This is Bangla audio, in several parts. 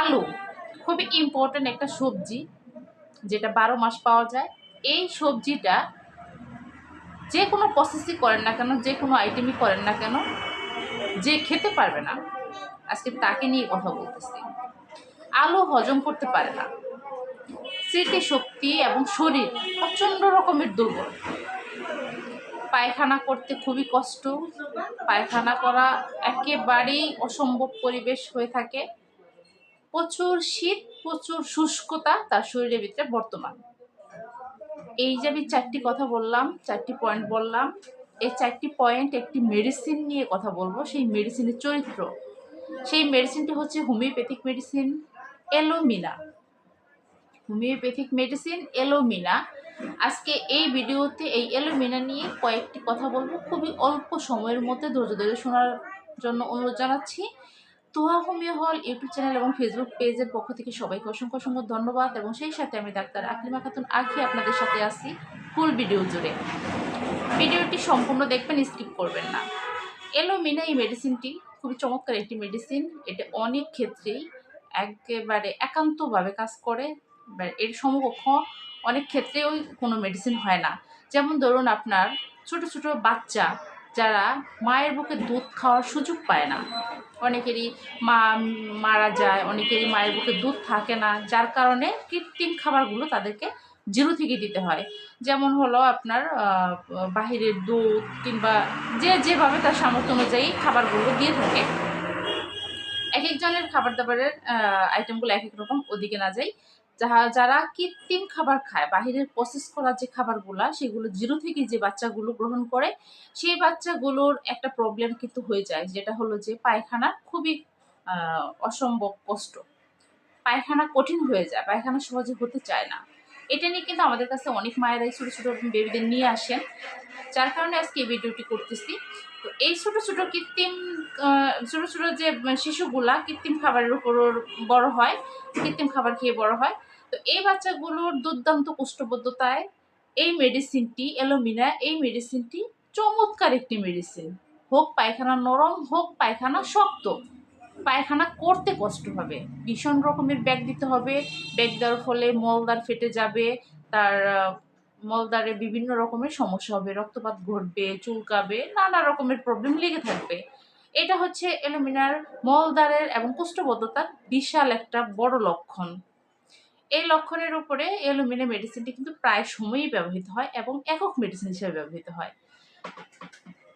আলু, খুবই ইম্পর্ট্যান্ট একটা সবজি যেটা বারো মাস পাওয়া যায়। এই সবজিটা যে কোনো প্রসেসই করেন না কেন যে কোনো আইটেমই করেন না কেন, যে খেতে পারবে না, আজকে তাকে নিয়ে কথা বলতেছি। আলু হজম করতে পারে না। স্মৃতি শক্তি এবং শরীর প্রচণ্ড রকমের দুর্বল। পায়খানা করতে খুবই কষ্ট। পায়খানা করা একেবারেই অসম্ভব পরিবেশ হয়ে থাকে। প্রচুর শীত, প্রচুর শুষ্কতা তার শরীরের ভিতরে বর্তমান। এই যে আমি চারটি কথা বললাম, চারটি পয়েন্ট বললাম, এই চারটি পয়েন্ট একটি মেডিসিন নিয়ে কথা বলব, সেই মেডিসিনের চরিত্র। সেই মেডিসিনটি হচ্ছে হোমিওপ্যাথিক মেডিসিন এলোমিনা হোমিওপ্যাথিক মেডিসিন এলোমিনা আজকে এই ভিডিওতে এই এলোমিনা নিয়ে কয়েকটি কথা বলব, খুবই অল্প সময়ের মধ্যে ধৈর্য ধরে শোনার জন্য অনুরোধ জানাচ্ছি। তোহা হোমিও হল ইউটিউব চ্যানেল এবং ফেসবুক পেজের পক্ষ থেকে সবাইকে অসংখ্য অসংখ্য ধন্যবাদ এবং সেই সাথে আমি ডাক্তার আকলিমা খাতুন আখি আপনাদের সাথে আসি ফুল ভিডিও জুড়ে। ভিডিওটি সম্পূর্ণ দেখবেন, স্কিপ করবেন না। এলোমিনা এই মেডিসিনটি খুবই চমৎকার একটি মেডিসিন। এটা অনেক ক্ষেত্রেই একেবারে একান্তভাবে কাজ করে এর সমকক্ষ অনেক ক্ষেত্রেও কোনো মেডিসিন হয় না। যেমন ধরুন আপনার ছোট ছোট বাচ্চা যারা মায়ের বুকে দুধ খাওয়ার সুযোগ পায় না। অনেকেরই মা মারা যায়, অনেকেরই মায়ের বুকে দুধ থাকে না, যার কারণে কৃত্রিম খাবারগুলো তাদেরকে জিরো থেকে দিতে হয়। যেমন হলো আপনার বাহিরের দুধ কিংবা যে যেভাবে তার সামর্থ্য অনুযায়ী খাবারগুলো দিয়ে থাকে। এক একজনের খাবার দাবারের আইটেমগুলো এক এক রকম, ওদিকে না যাই। যাহা, যারা কৃত্রিম খাবার খায়, বাহিরের প্রসেস করা যে খাবারগুলা, সেগুলো জিরো থেকে যে বাচ্চাগুলো গ্রহণ করে, সেই বাচ্চাগুলোর একটা প্রবলেম কিন্তু হয়ে যায়, যেটা হলো যে পায়খানা খুবই অসম্ভব কষ্ট। পায়খানা কঠিন হয়ে যায়, পায়খানা সহজে হতে চায় না। এটা নিয়ে কিন্তু আমাদের কাছে অনেক মায়েরাই ছোটো ছোটো বেবিদের নিয়ে আসেন, যার কারণে আজকে এই ভিডিওটি করতেছি। তো এই ছোটো ছোটো কৃত্রিম ছোটো ছোটো যে শিশুগুলা কৃত্রিম খাবারের উপর বড় হয়, কৃত্রিম খাবার খেয়ে বড় হয় তো এই বাচ্চাগুলোর দুর্দান্ত কোষ্ঠবদ্ধতায় এই মেডিসিনটি এলোমিনা এই মেডিসিনটি চমৎকার একটি মেডিসিন হোক পায়খানা নরম, হোক পায়খানা শক্ত। পায়খানা করতে কষ্ট হবে। ভীষণ রকমের ব্যাগ দিতে হবে। ব্যাগ দেওয়ার ফলে মলদার ফেটে যাবে, তার মলদারে বিভিন্ন রকমের সমস্যা হবে। রক্তপাত ঘটবে, চুলকাবে, নানা রকমের প্রবলেম লেগে থাকবে। এটা হচ্ছে এলুমিনার মলদারের এবং কোষ্ঠবদ্ধতার বিশাল একটা বড় লক্ষণ। এই লক্ষণের উপরে এলুমিনা মেডিসিনটি কিন্তু প্রায় সময়ই ব্যবহৃত হয় এবং একক মেডিসিন হিসেবে ব্যবহৃত হয়।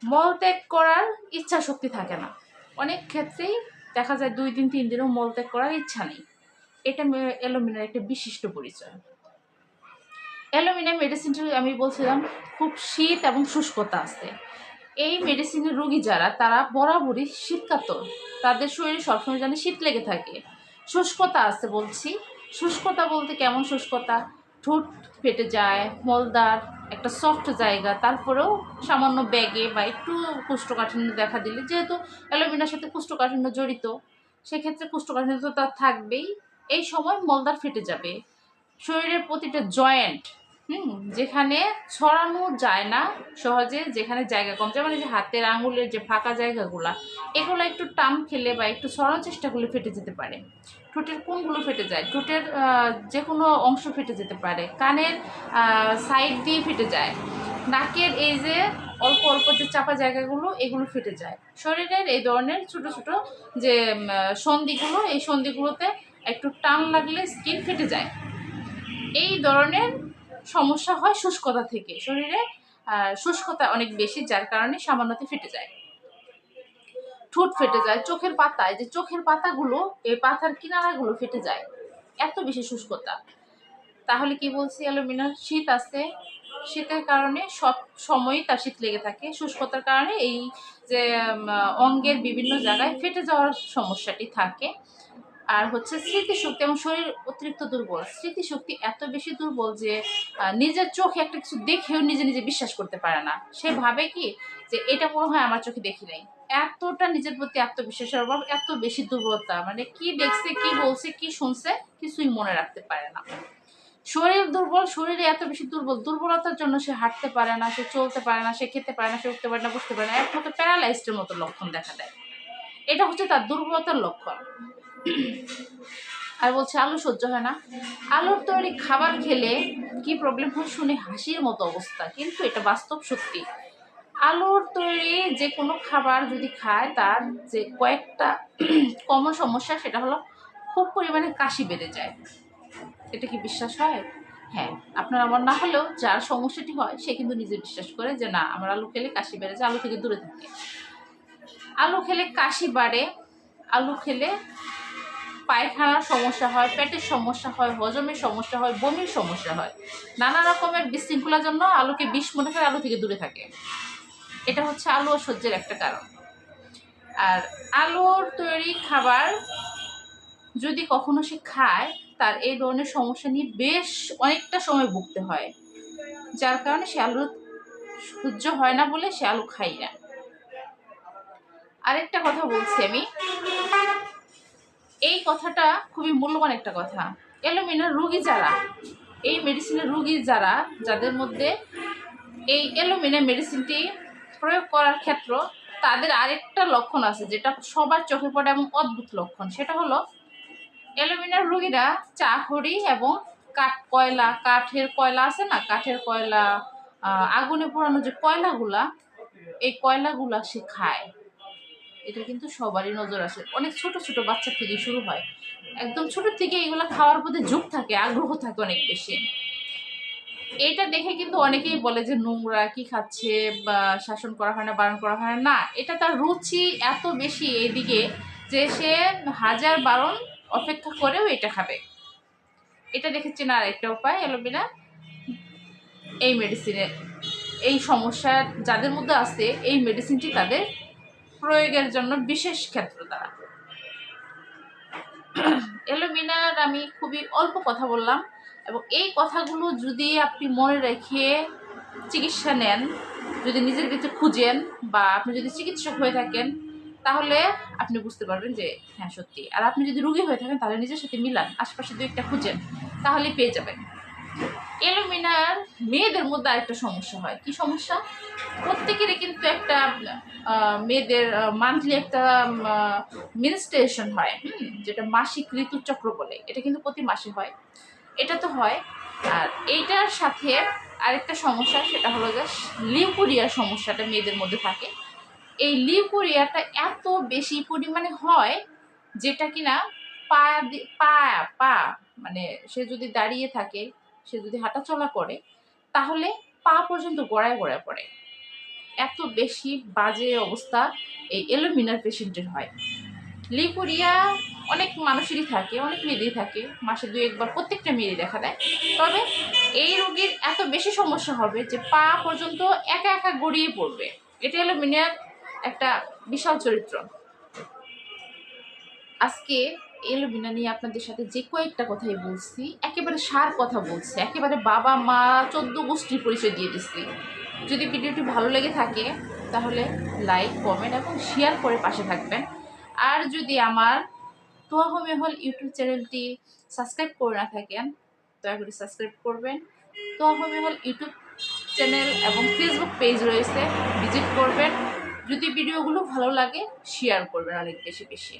মল ত্যাগ করার ইচ্ছা শক্তি থাকে না। অনেক ক্ষেত্রেই দেখা যায় দুই দিন, তিন দিনও মল ত্যাগ করার ইচ্ছা নেই। এটা এলোমিনার একটা বিশিষ্ট পরিচয়। অ্যালোমিনা মেডিসিনটি আমি বলছিলাম, খুব শীত এবং শুষ্কতা আছে। এই মেডিসিনের রোগী যারা, তারা বরাবরই শীতকাতর। তাদের শরীরে সবসময় জানি শীত লেগে থাকে। শুষ্কতা আছে বলছি। শুষ্কতা বলতে কেমন শুষ্কতা? ঠোঁট ফেটে যায় মলদার একটা সফট জায়গা, তারপরেও সামান্য ব্যাগে বা একটু কুষ্ঠকাঠিন্য দেখা দিলে, যেহেতু অ্যালোমিনার সাথে কুষ্ঠকাঠিন্য জড়িত, সেক্ষেত্রে কুষ্ঠকাঠিন্য তো তার থাকবেই। এই সময় মলদার ফেটে যাবে। শরীরের প্রতিটা জয়েন্ট হুম, যেখানে ছড়ানো যায় না সহজে, যেখানে জায়গা কম যায় মানে যে হাতের আঙুলের যে ফাঁকা জায়গাগুলো, এগুলো একটু টান খেলে বা একটু ছড়ানোর চেষ্টা করলে ফেটে যেতে পারে। ঠোঁটের কোনগুলো ফেটে যায়, ঠোঁটের যে কোনো অংশ ফেটে যেতে পারে, কানের সাইড দিয়ে ফেটে যায়। নাকের এই যে অল্প অল্প যে চাপা জায়গাগুলো, এগুলো ফেটে যায়। শরীরের এই ধরনের ছোট ছোট যে সন্ধিগুলো, এই সন্ধিগুলোতে একটু টান লাগলে স্কিন ফেটে যায়। এই ধরনের সমস্যা হয় শুষ্কতা থেকে। শরীরে শুষ্কতা অনেক বেশি, যার কারণে সামান্যতে ফেটে যায়। ঠোঁট ফেটে যায়, চোখের পাতায়। যে চোখের পাতাগুলো, এই পাতার কিনারাগুলো ফেটে যায়, এত বেশি শুষ্কতা। তাহলে কি বলছি অ্যালুমিনার শীত আছে। শীতের কারণে সব সময়ই তার শীত লেগে থাকে। শুষ্কতার কারণে এই যে অঙ্গের বিভিন্ন জায়গায় ফেটে যাওয়ার সমস্যাটি থাকে। আর হচ্ছে স্মৃতিশক্তি এবং শরীর অতিরিক্ত দুর্বল। স্মৃতিশক্তি এত বেশি দুর্বল যে নিজের চোখে একটা কিছু দেখেও নিজে নিজে বিশ্বাস করতে পারে না। সে ভাবে কি যে, এটা মনে হয় আমার চোখে দেখি নাই। এতটা নিজের প্রতি আত্মবিশ্বাসের অভাব, এত বেশি দুর্বলতা। মানে কি দেখছে, কি বলছে, কি শুনছে কিছুই মনে রাখতে পারে না। শরীর দুর্বল, শরীরে এত বেশি দুর্বল, দুর্বলতার জন্য সে হাঁটতে পারে না, সে চলতে পারে না, সে খেতে পারে না, সে উঠতে পারে না বুঝতে পারে না। একমাত্র প্যারালাইজডের মতো লক্ষণ দেখা দেয়। এটা হচ্ছে তার দুর্বলতার লক্ষণ। আর বলছে, আলু সহ্য হয় না। আলুর তৈরি খাবার খেলে কি প্রবলেম হয়? শুনে হাসির মতো অবস্থা। কিন্তু এটা বাস্তব সত্যি। আলুর তৈরি যে কোনো খাবার যদি খায়, তার যে কয়েকটা কমন সমস্যা, সেটা হলো খুব পরিমাণে কাশি বেড়ে যায়। এটা কি বিশ্বাস হয়? হ্যাঁ। আপনার আমার না হলেও যার সমস্যাটি হয়, সে কিন্তু নিজে বিশ্বাস করে যে, না, আমার আলু খেলে কাশি বেড়ে যায়, আলু থেকে দূরে থাকে। আলু খেলে কাশি বাড়ে, আলু খেলে পায়খানার সমস্যা হয়, পেটের সমস্যা হয়, হজমের সমস্যা হয়, বমির সমস্যা হয়। নানা রকমের বিশৃঙ্খলার জন্য আলুকে বিষ মনে করে আলু থেকে দূরে থাকে। এটা হচ্ছে আলু ও সহ্যের একটা কারণ। আর আলুর তৈরি খাবার যদি কখনো সে খায়, তার এই ধরনের সমস্যা নিয়ে বেশ অনেকটা সময় ভুগতে হয়। যার কারণে সে আলু সহ্য হয় না বলে সে আলু খাই না। আরেকটা কথা বলছি আমি। এই কথাটা খুবই মূল্যবান একটা কথা। এলোমিনার রুগী যারা, এই মেডিসিনের রুগী যারা, যাদের মধ্যে এই এলোমিনা মেডিসিনটি প্রয়োগ করার ক্ষেত্র, তাদের আরেকটা লক্ষণ আছে, যেটা সবার চোখে পড়ে এবং অদ্ভুত লক্ষণ। সেটা হলো অ্যালুমিনিয়াম রুগীরা চা খড়ি এবং কাঠ কয়লা, কাঠের কয়লা আছে না? কাঠের কয়লা আগুনে পোড়ানো যে কয়লাগুলা, এই কয়লাগুলা সে খায়। এটা কিন্তু সবারই নজর আসে। অনেক ছোট ছোট বাচ্চা থেকে শুরু হয়। একদম ছোট থেকে এগুলো খাওয়ার প্রতি ঝোঁক থাকে, আগ্রহ থাকে অনেক বেশি। এটা দেখে কিন্তু অনেকেই বলে যে নোংরা কি খাচ্ছে বা শাসন করা হয় না, বারণ করা হয় না। এটা তার রুচি এত বেশি এইদিকে যে সে হাজার বারণ অপেক্ষা করেও এটা খাবে। এটা দেখেছেন আর একটা উপায় এলোমিনা এই মেডিসিনে এই সমস্যা যাদের মধ্যে আছে, এই মেডিসিনটি তাদের প্রয়োগের জন্য বিশেষ ক্ষেত্র দ্বারা। এলোমিনার আমি খুবই অল্প কথা বললাম এবং এই কথাগুলো যদি আপনি মনে রেখে চিকিৎসা নেন, যদি নিজের ভিতরে খুঁজেন বা আপনি যদি চিকিৎসক হয়ে থাকেন, তাহলে আপনি বুঝতে পারবেন যে হ্যাঁ সত্যি। আর আপনি যদি রুগী হয়ে থাকেন, তাহলে নিজের সাথে মিলান, আশপাশে দু একটা খুঁজেন তাহলে পেয়ে যাবেন। এলোমিনার মেয়েদের মধ্যে আরেকটা সমস্যা হয়। কি সমস্যা? প্রত্যেকেরই কিন্তু একটা মেয়েদের মান্থলি একটা মিনস্ট্রেশন হয়, হুম, যেটা মাসিক ঋতুচক্র বলে। এটা কিন্তু প্রতি মাসে হয়। এটা তো হয়। আর এইটার সাথে আরেকটা সমস্যা, সেটা হলো যে লিউকুরিয়ার সমস্যাটা মেয়েদের মধ্যে থাকে। এই লিউকুরিয়াটা এত বেশি পরিমাণে হয় যেটা কিনা পা পা পা মানে সে যদি দাঁড়িয়ে থাকে সে যদি হাঁটাচলা করে, তাহলে পা পর্যন্ত গড়ায় গড়ায় পড়ে। এত বেশি বাজে অবস্থা এই এলোমিনার পেশেন্টের হয়। লিকুরিয়া অনেক মানুষেরই থাকে, অনেক মেয়েদেরই থাকে, মাসে দুই একবার প্রত্যেকটা মেয়েরই দেখা দেয়। তবে এই রোগীর এত বেশি সমস্যা হবে যে পা পর্যন্ত একা একা গড়িয়ে পড়বে। এটা এলোমিনিয়ার একটা বিশাল চরিত্র। আজকে এলোমিনা নিয়ে আপনাদের সাথে যে কয়েকটা কথাই বলছি, একেবারে সার কথা বলছি, একেবারে বাবা মা চোদ্দ গোষ্ঠীর পরিচয় দিয়ে দিচ্ছি যদি ভিডিওটি ভালো লেগে থাকে, তাহলে লাইক কমেন্ট এবং শেয়ার করে পাশে থাকবেন। আর যদি আমার তোয়া হোমে হল ইউটিউব চ্যানেলটি সাবস্ক্রাইব করে না থাকেন, দয়া করে সাবস্ক্রাইব করবেন। তোয়া হোমে হল ইউটিউব চ্যানেল এবং ফেসবুক পেজ রয়েছে ভিজিট করবেন। যদি ভিডিওগুলো ভালো লাগে শেয়ার করবেন অনেক বেশি বেশি।